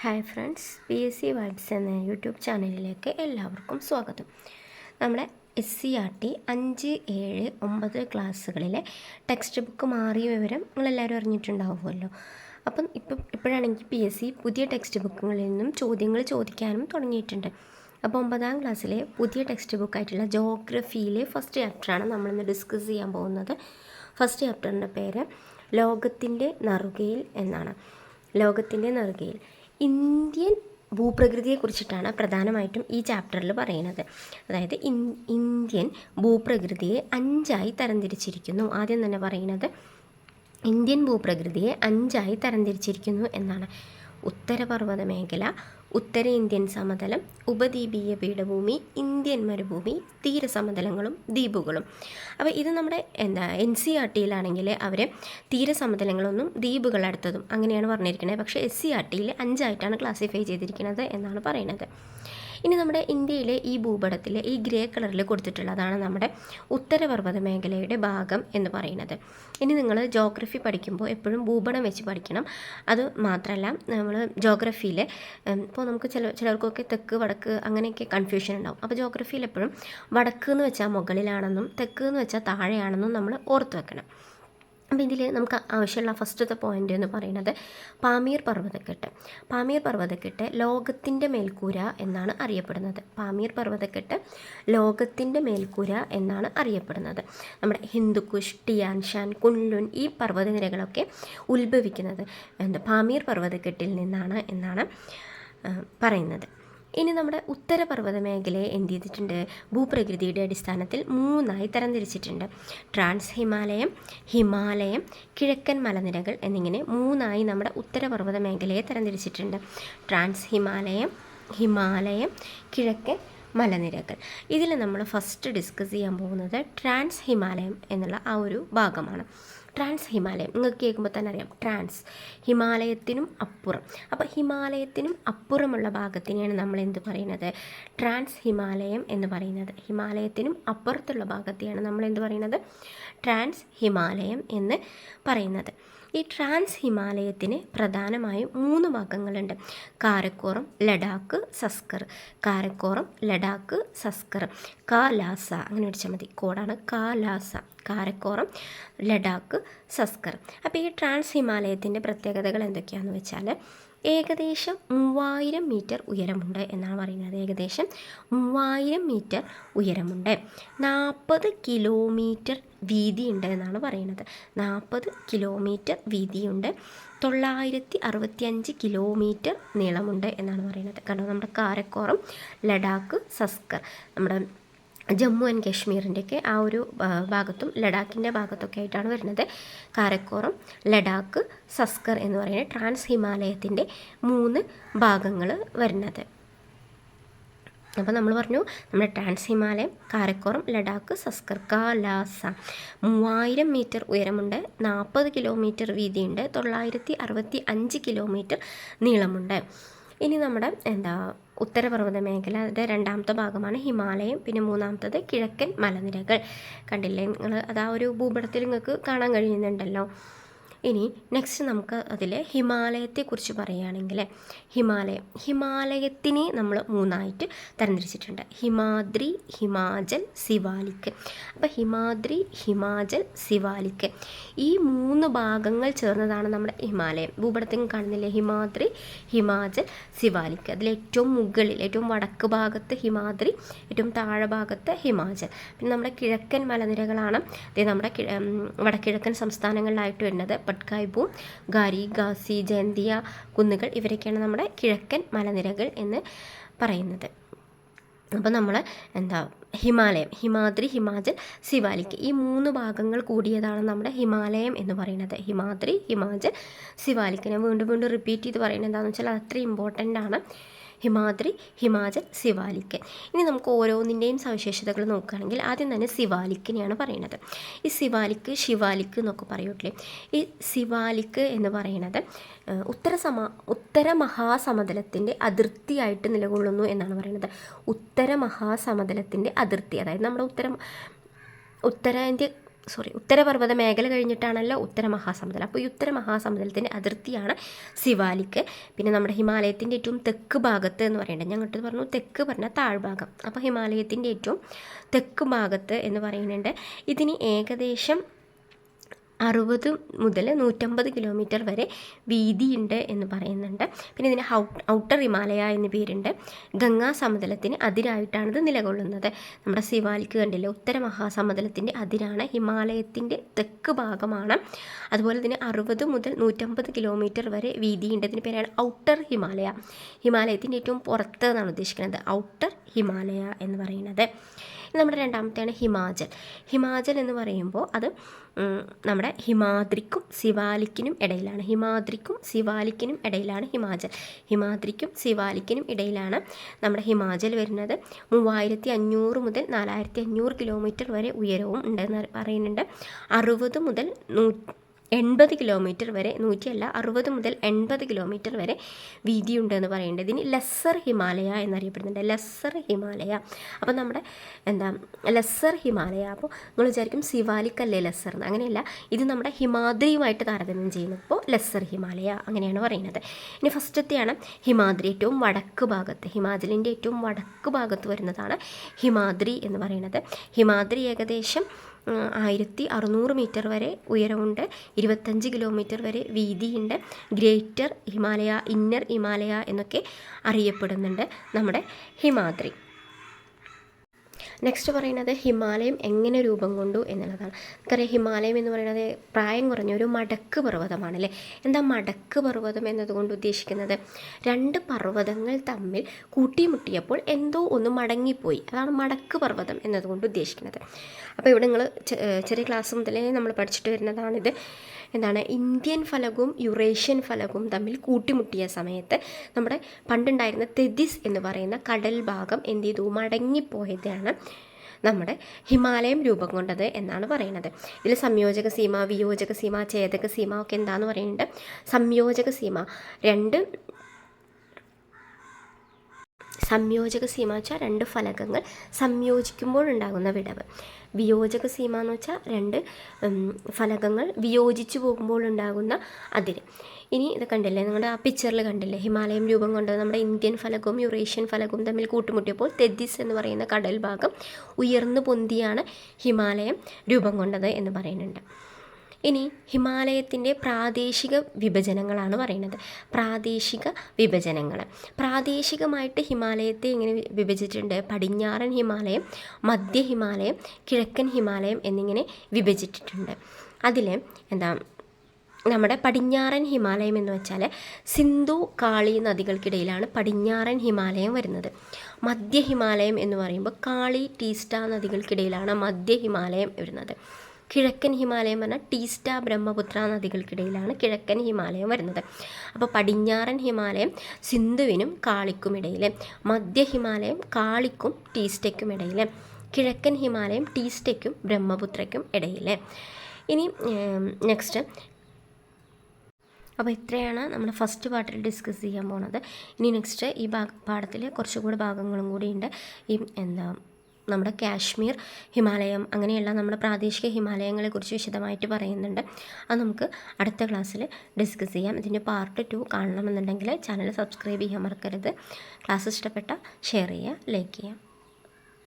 Hi friends P S C vibes എന്ന YouTube ചാനലിലേക്ക് എല്ലാവർക്കും സ്വാഗതം. നമ്മുടെ എസ് സി ആർ ടി അഞ്ച് ഏഴ് ഒമ്പത് ക്ലാസ്സുകളിലെ ടെക്സ്റ്റ് ബുക്ക് മാറിയ വിവരം നിങ്ങളെല്ലാവരും അറിഞ്ഞിട്ടുണ്ടാവുമല്ലോ. അപ്പം ഇപ്പം ഇപ്പോഴാണെങ്കിൽ പി എസ് സി പുതിയ ടെക്സ്റ്റ് ബുക്കുകളിൽ നിന്നും ചോദ്യങ്ങൾ ചോദിക്കാനും തുടങ്ങിയിട്ടുണ്ട്. അപ്പോൾ ഒമ്പതാം ക്ലാസ്സിലെ പുതിയ ടെക്സ്റ്റ് ബുക്കായിട്ടുള്ള ജോഗ്രഫിയിലെ ഫസ്റ്റ് ചാപ്റ്ററാണ് നമ്മളിന്ന് ഡിസ്കസ് ചെയ്യാൻ പോകുന്നത്. ഫസ്റ്റ് ചാപ്റ്ററിന്റെ പേര് ലോകത്തിന്റെ നറുകയിൽ എന്നാണ്. ലോകത്തിന്റെ നെറുകയിൽ. ഇന്ത്യൻ ഭൂപ്രകൃതിയെക്കുറിച്ചിട്ടാണ് പ്രധാനമായിട്ടും ഈ ചാപ്റ്ററിൽ പറയുന്നത്. അതായത് ഇന്ത്യൻ ഭൂപ്രകൃതിയെ അഞ്ചായി തരംതിരിച്ചിരിക്കുന്നു. ആദ്യം തന്നെ പറയുന്നത് ഇന്ത്യൻ ഭൂപ്രകൃതിയെ അഞ്ചായി തരംതിരിച്ചിരിക്കുന്നു എന്നാണ്. ഉത്തരപർവത മേഖല ഉത്തരേന്ത്യൻ സമതലം ഉപദ്വീപീയ പീഠഭൂമി ഇന്ത്യൻ മരുഭൂമി തീരസമതലങ്ങളും ദ്വീപുകളും. അപ്പോൾ ഇത് നമ്മുടെ എന്താ എൻ സി ആർ ടിയിലാണെങ്കിൽ അവർ തീരസമതലങ്ങളൊന്നും ദ്വീപുകൾ അടുത്തതും അങ്ങനെയാണ് പറഞ്ഞിരിക്കുന്നത് പക്ഷേ എസ് സി ആർ ടിയിൽ അഞ്ചായിട്ടാണ് ക്ലാസിഫൈ ചെയ്തിരിക്കുന്നത് എന്നാണ് പറയുന്നത് ഇനി നമ്മുടെ ഇന്ത്യയിലെ ഈ ഭൂപടത്തിൽ ഈ ഗ്രേ കളറിൽ കൊടുത്തിട്ടുള്ളതാണ് നമ്മുടെ ഉത്തരപർവത മേഖലയുടെ ഭാഗം എന്ന് പറയുന്നത്. ഇനി നിങ്ങൾ ജോഗ്രഫി പഠിക്കുമ്പോൾ എപ്പോഴും ഭൂപടം വെച്ച് പഠിക്കണം. അത് മാത്രമല്ല നമ്മൾ ജോഗ്രഫിയിൽ ഇപ്പോൾ നമുക്ക് ചില ചിലർക്കൊക്കെ തെക്ക് വടക്ക് അങ്ങനെയൊക്കെ കൺഫ്യൂഷൻ ഉണ്ടാവും. അപ്പോൾ ജോഗ്രഫിയിൽ എപ്പോഴും വടക്ക് എന്ന് വെച്ചാൽ മുകളിലാണെന്നും തെക്ക് എന്ന് വെച്ചാൽ താഴെയാണെന്നും നമ്മൾ ഓർത്ത് വെക്കണം. അപ്പോൾ ഇതിൽ നമുക്ക് ആവശ്യമുള്ള ഫസ്റ്റത്തെ പോയിന്റ് എന്ന് പറയുന്നത് പാമീർ പർവതക്കെട്ട്. പാമീർ പർവതക്കെട്ട് ലോകത്തിന്റെ മേൽക്കൂര എന്നാണ് അറിയപ്പെടുന്നത്. പാമീർ പർവതക്കെട്ട് ലോകത്തിന്റെ മേൽക്കൂര എന്നാണ് അറിയപ്പെടുന്നത്. നമ്മുടെ ഹിന്ദുക്കുഷ് ടിയാൻഷാൻ കുൻലുൻ ഈ പർവതനിരകളൊക്കെ ഉത്ഭവിക്കുന്നത്. എന്താ? പാമീർ പർവതക്കെട്ടിൽ നിന്നാണ് എന്നാണ് പറയുന്നത്. ഇനി നമ്മുടെ ഉത്തരപർവത മേഖലയെ എന്ത് ചെയ്തിട്ടുണ്ട്? ഭൂപ്രകൃതിയുടെ അടിസ്ഥാനത്തിൽ മൂന്നായി തരംതിരിച്ചിട്ടുണ്ട്. ട്രാൻസ് ഹിമാലയം ഹിമാലയം കിഴക്കൻ മലനിരകൾ എന്നിങ്ങനെ മൂന്നായി നമ്മുടെ ഉത്തരപർവത മേഖലയെ തരംതിരിച്ചിട്ടുണ്ട്. ട്രാൻസ് ഹിമാലയം ഹിമാലയം കിഴക്കൻ മലനിരകൾ. ഇതിൽ നമ്മൾ ഫസ്റ്റ് ഡിസ്കസ് ചെയ്യാൻ പോകുന്നത് ട്രാൻസ് ഹിമാലയം എന്നുള്ള ആ ഒരു ഭാഗമാണ്. ട്രാൻസ് ഹിമാലയം നിങ്ങൾക്ക് കേൾക്കുമ്പോൾ തന്നെ അറിയാം. ട്രാൻസ് ഹിമാലയത്തിനും അപ്പുറം. അപ്പോൾ ഹിമാലയത്തിനും അപ്പുറമുള്ള ഭാഗത്തിനെയാണ് നമ്മൾ എന്ത് പറയുന്നത്? ട്രാൻസ് ഹിമാലയം എന്ന് പറയുന്നത്. ഹിമാലയത്തിനും അപ്പുറത്തുള്ള ഭാഗത്തെയാണ് നമ്മൾ എന്ത് പറയുന്നത്? ട്രാൻസ് ഹിമാലയം എന്ന് പറയുന്നത്. ഈ ട്രാൻസ് ഹിമാലയത്തിന് പ്രധാനമായും മൂന്ന് ഭാഗങ്ങളുണ്ട്. കാരക്കോറം ലഡാക്ക് സസ്കർ. കാരക്കോറം ലഡാക്ക് സസ്കർ. കാലാസ. അങ്ങനെ വിളിച്ചാൽ മതി. കോഡാണ് കാലാസ. കാരക്കോറം ലഡാക്ക് സസ്കർ. അപ്പോൾ ഈ ട്രാൻസ് ഹിമാലയത്തിന്റെ പ്രത്യേകതകൾ എന്തൊക്കെയാണെന്ന് വെച്ചാൽ ഏകദേശം മൂവായിരം മീറ്റർ ഉയരമുണ്ട് എന്നാണ് പറയുന്നത്. ഏകദേശം മൂവായിരം മീറ്റർ ഉയരമുണ്ട്. നാൽപ്പത് കിലോമീറ്റർ വീതിയുണ്ട് എന്നാണ് പറയുന്നത്. നാൽപ്പത് കിലോമീറ്റർ വീതിയുണ്ട്. തൊള്ളായിരത്തി അറുപത്തിയഞ്ച് കിലോമീറ്റർ നീളമുണ്ട് എന്നാണ് പറയുന്നത്. കാരണം നമ്മുടെ കാരക്കോറം ലഡാക്ക് സസ്കർ നമ്മുടെ ജമ്മു ആൻഡ് കാശ്മീരിന്റെയൊക്കെ ആ ഒരു ഭാഗത്തും ലഡാക്കിന്റെ ഭാഗത്തൊക്കെ ആയിട്ടാണ് വരുന്നത്. കാരക്കോറം ലഡാക്ക് സസ്കർ എന്ന് പറയുന്ന ട്രാൻസ് ഹിമാലയത്തിന്റെ മൂന്ന് ഭാഗങ്ങൾ വരുന്നത്. അപ്പോൾ നമ്മൾ പറഞ്ഞു നമ്മുടെ ട്രാൻസ് ഹിമാലയം കാരക്കോറം ലഡാക്ക് സസ്കർ കാലാസ. മൂവായിരം മീറ്റർ ഉയരമുണ്ട് നാൽപ്പത് കിലോമീറ്റർ വീതിയുണ്ട് തൊള്ളായിരത്തി അറുപത്തി അഞ്ച് കിലോമീറ്റർ നീളമുണ്ട്. ഇനി നമ്മുടെ എന്താ ഉത്തരപർവത മേഖല അതിന്റെ രണ്ടാമത്തെ ഭാഗമാണ് ഹിമാലയം പിന്നെ മൂന്നാമത്തത് കിഴക്കൻ മലനിരകൾ. കണ്ടില്ലേ? നിങ്ങൾ അതാ ഒരു ഭൂപടത്തിൽ നിങ്ങൾക്ക് കാണാൻ കഴിയുന്നുണ്ടല്ലോ. ഇനി നെക്സ്റ്റ് നമുക്ക് അതിൽ ഹിമാലയത്തെക്കുറിച്ച് പറയുകയാണെങ്കിൽ ഹിമാലയം. ഹിമാലയത്തിനെ നമ്മൾ മൂന്നായിട്ട് തരംതിരിച്ചിട്ടുണ്ട്. ഹിമാദ്രി ഹിമാചൽ സിവാലിക്ക് അപ്പോൾ ഹിമാദ്രി ഹിമാചൽ സിവാലിക്ക് ഈ മൂന്ന് ഭാഗങ്ങൾ ചേർന്നതാണ് നമ്മുടെ ഹിമാലയം. ഭൂപടത്തിൽ കാണുന്നില്ലേ? ഹിമാദ്രി ഹിമാചൽ സിവാലിക്ക് അതിൽ ഏറ്റവും മുകളിൽ ഏറ്റവും വടക്ക് ഭാഗത്ത് ഹിമാദ്രി ഏറ്റവും താഴെ ഭാഗത്ത് ഹിമാചൽ. പിന്നെ നമ്മുടെ കിഴക്കൻ മലനിരകളാണ്. ഇത് നമ്മുടെ വടക്കിഴക്കൻ സംസ്ഥാനങ്ങളിലായിട്ട് വരുന്നത്. പട്കായ്ബൂം ഗാരി ഗാസി ജയന്തിയ കുന്നുകൾ ഇവരൊക്കെയാണ് നമ്മുടെ കിഴക്കൻ മലനിരകൾ എന്ന് പറയുന്നത്. അപ്പോൾ നമ്മൾ എന്താ ഹിമാലയം ഹിമാദ്രി ഹിമാചൽ സിവാലിക് ഈ മൂന്ന് ഭാഗങ്ങൾ കൂടിയതാണ് നമ്മുടെ ഹിമാലയം എന്ന് പറയുന്നത്. ഹിമാദ്രി ഹിമാചൽ സിവാലിക് ഞാൻ വീണ്ടും വീണ്ടും റിപ്പീറ്റ് ചെയ്ത് പറയുന്നത് എന്താണെന്ന് വെച്ചാൽ അത്ര ഇമ്പോർട്ടന്റ് ആണ്. ഹിമാദ്രി ഹിമാചൽ സിവാലിക്കൻ. ഇനി നമുക്ക് ഓരോന്നിന്റെയും സവിശേഷതകൾ നോക്കുകയാണെങ്കിൽ ആദ്യം തന്നെ സിവാലിക്കിനെയാണ് പറയുന്നത്. ഈ സിവാലിക്ക് ശിവാലിക്ക് എന്നൊക്കെ പറയൂട്ടില്ലേ? ഈ സിവാലിക്ക് എന്ന് പറയുന്നത് ഉത്തര സമ ഉത്തര മഹാസമതലത്തിന്റെ അതിർത്തിയായിട്ട് നിലകൊള്ളുന്നു എന്നാണ് പറയുന്നത്. ഉത്തര മഹാസമതലത്തിന്റെ അതിർത്തി അതായത് നമ്മുടെ ഉത്തര ഉത്തരേന്ത്യ സോറി ഉത്തരപർവത മേഖല കഴിഞ്ഞിട്ടാണല്ലോ ഉത്തര മഹാസമുദ്രം അപ്പോൾ ഈ ഉത്തര മഹാസമുദ്രത്തിന്റെ അതിർത്തിയാണ് സിവാലിക്ക് പിന്നെ നമ്മുടെ ഹിമാലയത്തിന്റെ ഏറ്റവും തെക്ക് ഭാഗത്ത് എന്ന് പറയേണ്ടത് ഞങ്ങൾക്ക് പറഞ്ഞു തെക്ക് പറഞ്ഞാൽ താഴ്ഭാഗം. അപ്പോൾ ഹിമാലയത്തിന്റെ ഏറ്റവും തെക്ക് ഭാഗത്ത് എന്ന് പറയുന്നുണ്ട്. ഇതിന് ഏകദേശം അറുപത് മുതൽ നൂറ്റമ്പത് കിലോമീറ്റർ വരെ വീതിയുണ്ട് എന്ന് പറയുന്നുണ്ട്. പിന്നെ ഇതിന് ഔട്ടർ ഹിമാലയ എന്ന് പേരുണ്ട്. ഗംഗാ സമതലത്തിന് അതിരായിട്ടാണ് ഇത് നിലകൊള്ളുന്നത്. നമ്മുടെ സിവാലിക്ക് കണ്ടില്ലേ ഉത്തര മഹാസമതലത്തിന്റെ അതിരാണ് ഹിമാലയത്തിന്റെ തെക്ക് ഭാഗമാണ്. അതുപോലെ ഇതിന് അറുപത് മുതൽ നൂറ്റമ്പത് കിലോമീറ്റർ വരെ വീതിയുണ്ട്. ഇതിന് പേരാണ് ഔട്ടർ ഹിമാലയ. ഹിമാലയത്തിന്റെ ഏറ്റവും പുറത്ത് എന്നാണ് ഉദ്ദേശിക്കുന്നത്. ഔട്ടർ ഹിമാലയ എന്ന് പറയുന്നത്. നമ്മുടെ രണ്ടാമത്തെയാണ് ഹിമാചൽ. ഹിമാചൽ എന്ന് പറയുമ്പോൾ അത് നമ്മുടെ ഹിമാദ്രിക്കും സിവാലിക്കിനും ഇടയിലാണ്. ഹിമാദ്രിക്കും സിവാലിക്കിനും ഇടയിലാണ് ഹിമാചൽ. ഹിമാദ്രിക്കും സിവാലിക്കിനും ഇടയിലാണ് നമ്മുടെ ഹിമാചൽ വരുന്നത്. മൂവായിരത്തി അഞ്ഞൂറ് മുതൽ നാലായിരത്തി അഞ്ഞൂറ് കിലോമീറ്റർ വരെ ഉയരവും ഉണ്ടെന്ന് പറയുന്നുണ്ട്. അറുപത് മുതൽ നൂ എൺപത് കിലോമീറ്റർ വരെ നൂറ്റിയല്ല അറുപത് മുതൽ എൺപത് കിലോമീറ്റർ വരെ വീതിയുണ്ടെന്ന് പറയേണ്ടത്. ഇതിന് ലെസ്സർ ഹിമാലയ എന്നറിയപ്പെടുന്നുണ്ട്. ലെസ്സർ ഹിമാലയ. അപ്പോൾ നമ്മുടെ എന്താ ലെസ്സർ ഹിമാലയ. അപ്പോൾ നിങ്ങൾ വിചാരിക്കും സിവാലിക്കല്ലേ ലെസ്സർ എന്ന്. അങ്ങനെയല്ല. ഇത് നമ്മുടെ ഹിമാദ്രിയുമായിട്ട് താരതമ്യം ചെയ്യുന്നു. അപ്പോൾ ലെസ്സർ ഹിമാലയ അങ്ങനെയാണ് പറയുന്നത്. ഇനി ഫസ്റ്റത്തെയാണ് ഹിമാദ്രി. ഏറ്റവും വടക്ക് ഭാഗത്ത് ഹിമാചലിന്റെ ഏറ്റവും വടക്ക് ഭാഗത്ത് വരുന്നതാണ് ഹിമാദ്രി എന്ന് പറയുന്നത്. ഹിമാദ്രി ഏകദേശം ആയിരത്തി അറുന്നൂറ് മീറ്റർ വരെ ഉയരമുണ്ട്. ഇരുപത്തഞ്ച് കിലോമീറ്റർ വരെ വീതിയുണ്ട്. ഗ്രേറ്റർ ഹിമാലയ ഇന്നർ ഹിമാലയ എന്നൊക്കെ അറിയപ്പെടുന്നുണ്ട് നമ്മുടെ ഹിമാദ്രി. നെക്സ്റ്റ് പറയുന്നത് ഹിമാലയം എങ്ങനെ രൂപം കൊണ്ടു എന്നുള്ളതാണ്. നമുക്കറിയാം ഹിമാലയം എന്ന് പറയുന്നത് പ്രായം കുറഞ്ഞ ഒരു മടക്ക് പർവതമാണ് അല്ലേ എന്താ മടക്ക് പർവതം എന്നതുകൊണ്ട് ഉദ്ദേശിക്കുന്നത്? രണ്ട് പർവതങ്ങൾ തമ്മിൽ കൂട്ടിമുട്ടിയപ്പോൾ എന്തോ ഒന്ന് മടങ്ങിപ്പോയി. അതാണ് മടക്ക് പർവതം എന്നതുകൊണ്ട് ഉദ്ദേശിക്കുന്നത്. അപ്പോൾ ഇവിടെ നിങ്ങൾ ചെറിയ ക്ലാസ് മുതലേ നമ്മൾ പഠിച്ചിട്ട് വരുന്നതാണിത്. എന്താണ്? ഇന്ത്യൻ ഫലകവും യുറേഷ്യൻ ഫലകവും തമ്മിൽ കൂട്ടിമുട്ടിയ സമയത്ത് നമ്മുടെ പണ്ടുണ്ടായിരുന്ന തെദിസ് എന്ന് പറയുന്ന കടൽ ഭാഗം എന്ത് ചെയ്തു? മടങ്ങിപ്പോയതാണ്. നമ്മുടെ ഹിമാലയം രൂപം കൊണ്ടത് എന്നാണ് പറയുന്നത്. ഇതിൽ സംയോജക സീമ വിയോജക സീമ ഛേദക സീമ ഒക്കെ എന്താന്ന് പറയുന്നുണ്ട്. സംയോജക സീമ. രണ്ട് സംയോജക സീമ വെച്ചാൽ രണ്ട് ഫലകങ്ങൾ സംയോജിക്കുമ്പോഴുണ്ടാകുന്ന വിടവ്. വിയോജക സീമ എന്ന് വെച്ചാൽ രണ്ട് ഫലകങ്ങൾ വിയോജിച്ചു പോകുമ്പോൾ ഉണ്ടാകുന്ന അതിര്. ഇനി ഇത് കണ്ടില്ലേ? നിങ്ങളുടെ ആ പിക്ചറിൽ കണ്ടില്ലേ? ഹിമാലയം രൂപം കൊണ്ട് നമ്മുടെ ഇന്ത്യൻ ഫലകവും യുറേഷ്യൻ ഫലകവും തമ്മിൽ കൂട്ടുമുട്ടിയപ്പോൾ തെദ്ദിസ് എന്ന് പറയുന്ന കടൽ ഭാഗം ഉയർന്നു പൊന്തിയാണ് ഹിമാലയം രൂപം കൊണ്ടത് എന്ന് പറയുന്നുണ്ട്. ഇനി ഹിമാലയത്തിന്റെ പ്രാദേശിക വിഭജനങ്ങളാണ് പറയുന്നത്. പ്രാദേശിക വിഭജനങ്ങൾ. പ്രാദേശികമായിട്ട് ഹിമാലയത്തെ ഇങ്ങനെ വിഭജിച്ചിട്ടുണ്ട്. പടിഞ്ഞാറൻ ഹിമാലയം മധ്യ ഹിമാലയം കിഴക്കൻ ഹിമാലയം എന്നിങ്ങനെ വിഭജിച്ചിട്ടുണ്ട്. അതിൽ എന്താ നമ്മുടെ പടിഞ്ഞാറൻ ഹിമാലയം എന്ന് വെച്ചാൽ സിന്ധു കാളി നദികൾക്കിടയിലാണ് പടിഞ്ഞാറൻ ഹിമാലയം വരുന്നത്. മധ്യ ഹിമാലയം എന്ന് പറയുമ്പോൾ കാളി ടീസ്റ്റ നദികൾക്കിടയിലാണ് മധ്യ ഹിമാലയം വരുന്നത്. കിഴക്കൻ ഹിമാലയം പറഞ്ഞാൽ ടീസ്റ്റ ബ്രഹ്മപുത്ര നദികൾക്കിടയിലാണ് കിഴക്കൻ ഹിമാലയം വരുന്നത്. അപ്പോൾ പടിഞ്ഞാറൻ ഹിമാലയം സിന്ധുവിനും കാളിക്കും ഇടയിൽ മധ്യ ഹിമാലയം കാളിക്കും ടീസ്റ്റയ്ക്കും ഇടയിൽ കിഴക്കൻ ഹിമാലയം ടീസ്റ്റയ്ക്കും ബ്രഹ്മപുത്രയ്ക്കും ഇടയിൽ. ഇനി നെക്സ്റ്റ് അപ്പോൾ ഇത്രയാണ് നമ്മൾ ഫസ്റ്റ് പാർട്ടിൽ ഡിസ്കസ് ചെയ്യാൻ പോണത്. ഇനി നെക്സ്റ്റ് ഈ ഭാഗ പാഠത്തിൽ കുറച്ചുകൂടി ഭാഗങ്ങളും കൂടിയുണ്ട് ഈ എന്താ നമ്മുടെ കാശ്മീർ ഹിമാലയം അങ്ങനെയുള്ള നമ്മുടെ പ്രാദേശിക ഹിമാലയങ്ങളെക്കുറിച്ച് വിശദമായിട്ട് പറയുന്നുണ്ട്. അത് നമുക്ക് അടുത്ത ക്ലാസ്സിൽ ഡിസ്കസ് ചെയ്യാം. ഇതിന്റെ പാർട്ട് ടു കാണണമെന്നുണ്ടെങ്കിൽ ചാനൽ സബ്സ്ക്രൈബ് ചെയ്യാൻ മറക്കരുത്. ക്ലാസ് ഇഷ്ടപ്പെട്ട ഷെയർ ചെയ്യുക ലൈക്ക് ചെയ്യുക.